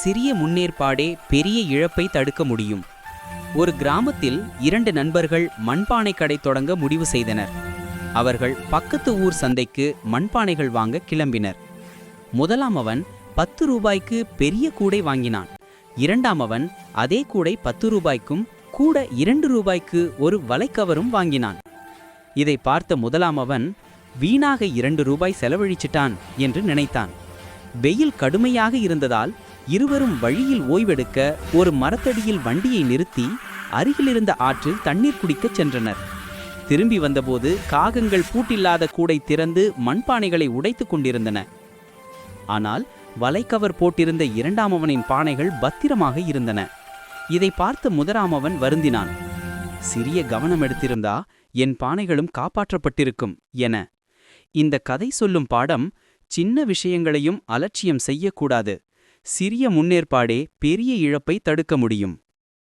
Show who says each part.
Speaker 1: சிறிய முன்னேற்பாடே பெரிய இழப்பை தடுக்க முடியும். ஒரு கிராமத்தில் இரண்டு நண்பர்கள் மண்பானை கடை தொடங்க முடிவு செய்தனர். அவர்கள் பக்கத்து ஊர் சந்தைக்கு மண்பானைகள் வாங்க கிளம்பினர். முதலாம் அவன் பத்து ரூபாய்க்கு பெரிய கூடை வாங்கினான். இரண்டாம் அவன் அதே கூடை பத்து ரூபாய்க்கும் கூட இரண்டு ரூபாய்க்கு ஒரு வலைக்கவரும் வாங்கினான். இதை பார்த்த முதலாம் அவன் வீணாக இரண்டு ரூபாய் செலவழிச்சிட்டான் என்று நினைத்தான். வெயில் கடுமையாக இருந்ததால் இருவரும் வழியில் ஓய்வெடுக்க ஒரு மரத்தடியில் வண்டியை நிறுத்தி அருகிலிருந்த ஆற்றில் தண்ணீர் குடிக்கச் சென்றனர். திரும்பி வந்தபோது காகங்கள் பூட்டில்லாத கூடை திறந்து மண்பானைகளை உடைத்துக் கொண்டிருந்தன. ஆனால் வலைக்கவர் போட்டிருந்த இரண்டாமவனின் பானைகள் பத்திரமாக இருந்தன. இதை பார்த்த முதலாமவன் வருந்தினான் சிறிய கவனம் எடுத்திருந்தா என் பானைகளும் காப்பாற்றப்பட்டிருக்கும் என. இந்த கதை சொல்லும் பாடம் சின்ன விஷயங்களையும் அலட்சியம் செய்யக்கூடாது. சிறிய முன்னேற்பாடே பெரிய இழப்பை தடுக்க முடியும்.